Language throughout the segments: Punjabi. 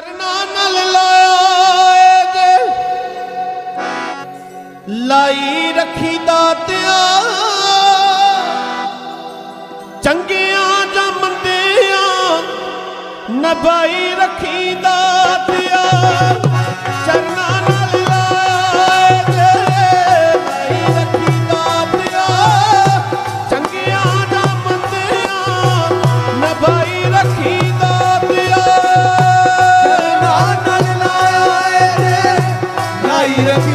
ਚਰਨਾ ਨਾਲ ਲਾਏ ਜੇ। ਲਾਈ ਰੱਖੀ ਦਾਤਿਆ ਚੰਗਿਆਂ ਜਾਂ ਮੰਦਿਆਂ ਨਭਾਈ ਰੱਖੀ ਦਾਤਿਆ Tira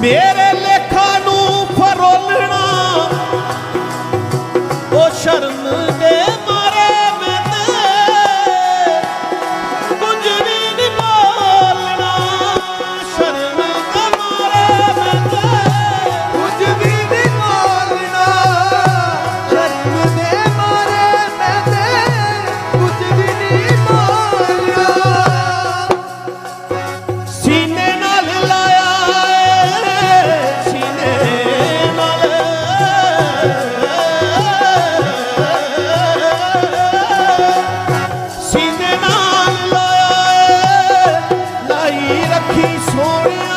ਮੇਰੇ ਲੇਖਾਂ ਨੂੰ ਫਰੋਲਣਾ ਉਹ ਸ਼ਰਮ this morning.